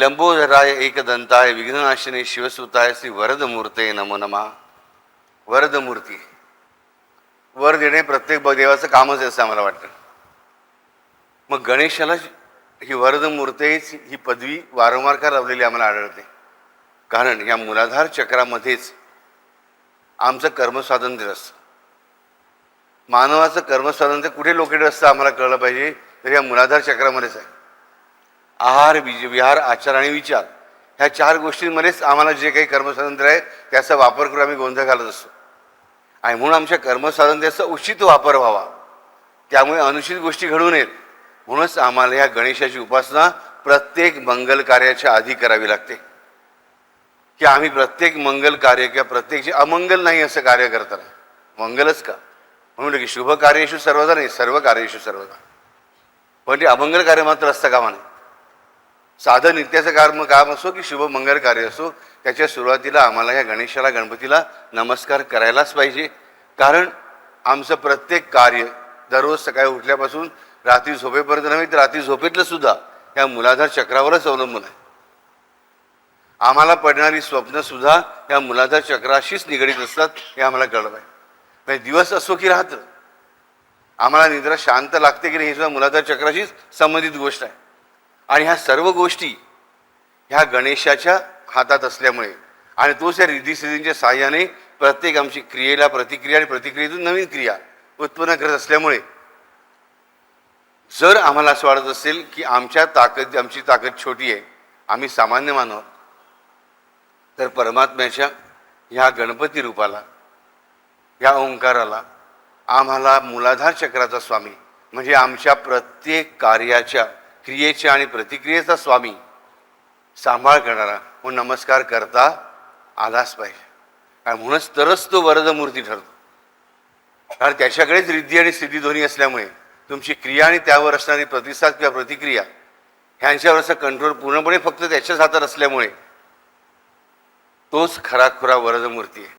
लंबोधराय एकदंताय विघ्ननाशिनी शिवसुताय श्री वरदमूर्ते नमो नमा. वरदमूर्ती. वर देणे प्रत्येक ब- देवाचं कामच आहे असं आम्हाला वाटतं. मग गणेशाला ही वरदमूर्तेच ही पदवी वारंवार का लावलेली आम्हाला आढळते? कारण या मूलाधार चक्रामध्येच आमचं कर्मस्वातंत्र्य असतं. मानवाचं कर्मस्वातंत्र्य कुठे लोकेटेड असतं आम्हाला कळलं पाहिजे? तर या मूलाधार चक्रामध्येच आहे. आहार विज विहार आचार आणि विचार ह्या चार गोष्टींमध्येच आम्हाला जे काही कर्मस्वातंत्र्य आहे त्याचा वापर करून आम्ही गोंधळ घालत असतो. आणि म्हणून आमच्या कर्मस्वातंत्र्याचा उचित वापर व्हावा. त्यामुळे अनुचित गोष्टी घडू नयेत म्हणूनच आम्हाला ह्या गणेशाची उपासना प्रत्येक मंगल कार्याच्या आधी करावी लागते. की आम्ही प्रत्येक मंगल कार्य किंवा प्रत्येक जे अमंगल नाही असं कार्य करताना मंगलच का? म्हणून की शुभ कार्येशू सर्वदा नाही सर्व कार्येषु सर्वदा. पण ते अमंगल कार्य मात्र असतं कामा नाही साधं नित्याचं काम काम असो की शुभमंगल कार्य असो त्याच्या सुरुवातीला आम्हाला या गणेशाला गणपतीला नमस्कार करायलाच पाहिजे. कारण आमचं प्रत्येक कार्य दररोज सकाळी उठल्यापासून रात्री झोपेपर्यंत नव्हे तर रात्री झोपेतलं सुद्धा या मुलाधार चक्रावरच अवलंबून आहे. आम्हाला पडणारी स्वप्नसुद्धा या मुलाधार चक्राशीच निगडीत असतात हे आम्हाला कळलं आहे म्हणजे दिवस असो की रात्र आम्हाला निद्रा शांत लागते की नाही हे सुद्धा मुलाधार चक्राशीच संबंधित गोष्ट आहे. आणि ह्या सर्व गोष्टी ह्या गणेशाच्या हातात असल्यामुळे आणि तोच या रिद्धिसिद्धींच्या साह्याने प्रत्येक आमची क्रियेला प्रतिक्रिया आणि प्रतिक्रियेतून नवीन क्रिया उत्पन्न करत असल्यामुळे जर आम्हाला असं वाटत असेल की आमच्या ताकद आमची ताकद छोटी आहे आम्ही सामान्य मानव आहोत, तर परमात्म्याच्या ह्या गणपती रूपाला या ओंकाराला आम्हाला मूलाधार चक्राचा स्वामी म्हणजे आमच्या प्रत्येक कार्याच्या क्रियेच्या आणि प्रतिक्रियेचा स्वामी सांभाळ करणारा व नमस्कार करता आलाच पाहिजे. आणि म्हणूनच तरच तो वरदमूर्ती ठरतो. कारण त्याच्याकडेच रिद्धी आणि सिद्धी दोन्ही असल्यामुळे तुमची क्रिया आणि त्यावर असणारी प्रतिसाद किंवा प्रतिक्रिया ह्यांच्यावर असं कंट्रोल पूर्णपणे फक्त त्याच्याच हातात असल्यामुळे तोच खरा खुरा वरदमूर्ती आहे.